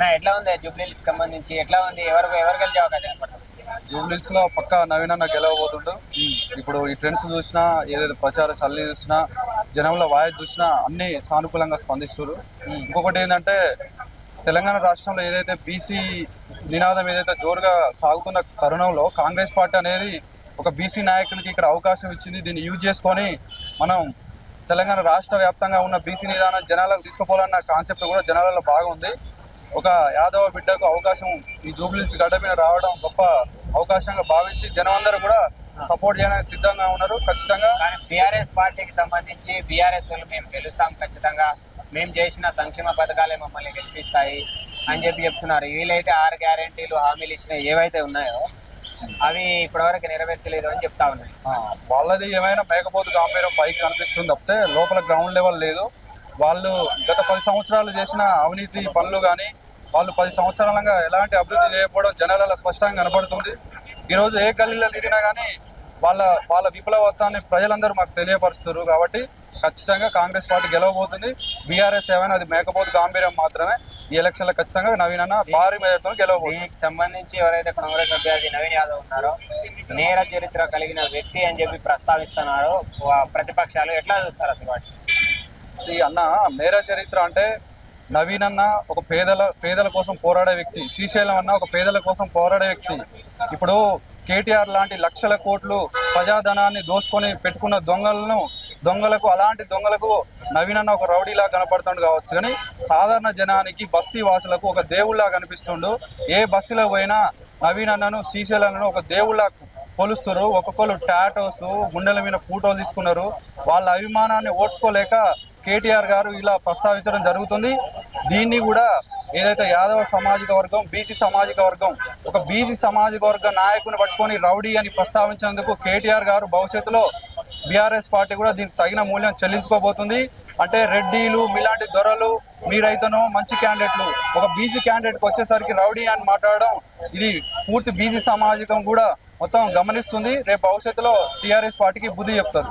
అన్న ఎట్లా ఉంది జూబ్లీస్ సంబంధించి? ఎట్లా ఉంది? ఎవరు ఎవరు గెలిచే అవకాశం కనపడుతుంది జూబ్లీస్లో పక్క నవీన్ అన్న గెలవబోతుండు ఇప్పుడు ఈ ట్రెండ్స్ చూసినా ఏదైతే ప్రచార సల్లి చూసినా జనంలో వాయిస్ చూసినా అన్ని సానుకూలంగా స్పందిస్తారు ఇంకొకటి ఏంటంటే తెలంగాణ రాష్ట్రంలో ఏదైతే బీసీ నినాదం ఏదైతే జోరుగా సాగుతున్న తరుణంలో కాంగ్రెస్ పార్టీ అనేది ఒక బీసీ నాయకునికి ఇక్కడ అవకాశం ఇచ్చింది. దీన్ని యూజ్ చేసుకొని మనం తెలంగాణ రాష్ట్ర వ్యాప్తంగా ఉన్న బీసీ నిదానం జనాలకు తీసుకుపోవాలన్న కాన్సెప్ట్ కూడా జనాలలో బాగుంది. ఒక యాదవ బిడ్డకు అవకాశం ఈ జూబ్లీస్ గడ్డ మీద రావడం గొప్ప అవకాశంగా భావించి జనం అందరూ కూడా సపోర్ట్ చేయడానికి సిద్ధంగా ఉన్నారు. ఖచ్చితంగా కానీ బీఆర్ఎస్ పార్టీకి సంబంధించి బీఆర్ఎస్ వాళ్ళు మేము గెలుస్తాం ఖచ్చితంగా. మేము చేసిన సంక్షేమ పథకాలే మమ్మల్ని గెలిపిస్తాయి అని చెప్పి చెప్తున్నారు. వీలైతే ఆరు గ్యారెంటీలు హామీలు ఇచ్చిన ఏవైతే ఉన్నాయో అవి ఇప్పటివరకు నెరవేర్చలేదు అని చెప్తా ఉన్నాయి వాళ్ళది ఏమైనా మేకపోతు గాంభీర్యం పైకి కనిపిస్తుంది తప్పితే లోపల గ్రౌండ్ లెవెల్ లేదు. వాళ్ళు గత పది సంవత్సరాలు చేసిన అవినీతి పనులు కానీ వాళ్ళు పది సంవత్సరాలుగా ఎలాంటి అభివృద్ధి చేయకపోవడం జనాలలో స్పష్టంగా కనబడుతుంది ఈరోజు ఏ గల్లీలో తిరిగినా కానీ వాళ్ళ వాళ్ళ విప్లవత్వాన్ని ప్రజలందరూ మాకు తెలియపరుస్తారు కాబట్టి ఖచ్చితంగా కాంగ్రెస్ పార్టీ గెలవబోతుంది. బీఆర్ఎస్ ఏమైనా అది మేకపోతు గాంభీర్యం మాత్రమే. ఈ ఎలక్షన్లో ఖచ్చితంగా నవీన్ అన్న భారీ మెజార్టీతో గెలవబోతుంది. దీనికి సంబంధించి ఎవరైతే కాంగ్రెస్ అభ్యర్థి నవీన్ యాదవ్ ఉన్నారో నేర చరిత్ర కలిగిన వ్యక్తి అని చెప్పి ప్రస్తావిస్తున్నారో. ప్రతిపక్షాలు ఎట్లా చూస్తారు అసలు వాటిని? సి అన్న నేర చరిత్ర అంటే నవీన్ అన్న ఒక పేదల పేదల కోసం పోరాడే వ్యక్తి శ్రీశైలం అన్న ఒక పేదల కోసం పోరాడే వ్యక్తి. ఇప్పుడు కేటీఆర్ లాంటి లక్షల కోట్లు ప్రజాధనాన్ని దోసుకొని పెట్టుకున్న దొంగలను దొంగలకు అలాంటి దొంగలకు నవీన్ అన్న ఒక రౌడీలా కనపడుతుండు కావచ్చు. కానీ సాధారణ జనానికి బస్తీ వాసులకు ఒక దేవుళ్ళ కనిపిస్తుండు. ఏ బస్సులో పోయినా నవీన్ అన్నను శ్రీశైలం ఒక దేవుళ్ళ కొలుస్తారు ఒక్కొక్కరు టాటోస్ గుండెల మీద ఫోటోలు తీసుకున్నారు. వాళ్ళ అభిమానాన్ని ఓడ్చుకోలేక కేటీఆర్ గారు ఇలా ప్రస్తావించడం జరుగుతుంది. దీన్ని కూడా ఏదైతే యాదవ సామాజిక వర్గం బీసీ సామాజిక వర్గం ఒక బీసీ సామాజిక వర్గ నాయకుని పట్టుకొని రౌడీ అని ప్రస్తావించినందుకు కేటీఆర్ గారు భవిష్యత్తులో బీఆర్ఎస్ పార్టీ కూడా దీనికి తగిన మూల్యం చెల్లించుకోబోతుంది. అంటే రెడ్డీలు మీలాంటి దొరలు మీరైతేనో మంచి క్యాండిడేట్లు ఒక బీసీ క్యాండిడేట్కి వచ్చేసరికి రౌడీ అని మాట్లాడడం ఇది పూర్తి బీసీ సామాజికం కూడా మొత్తం గమనిస్తుంది. రేపు భవిష్యత్తులో టీఆర్ఎస్ పార్టీకి బుద్ధి చెప్తారు.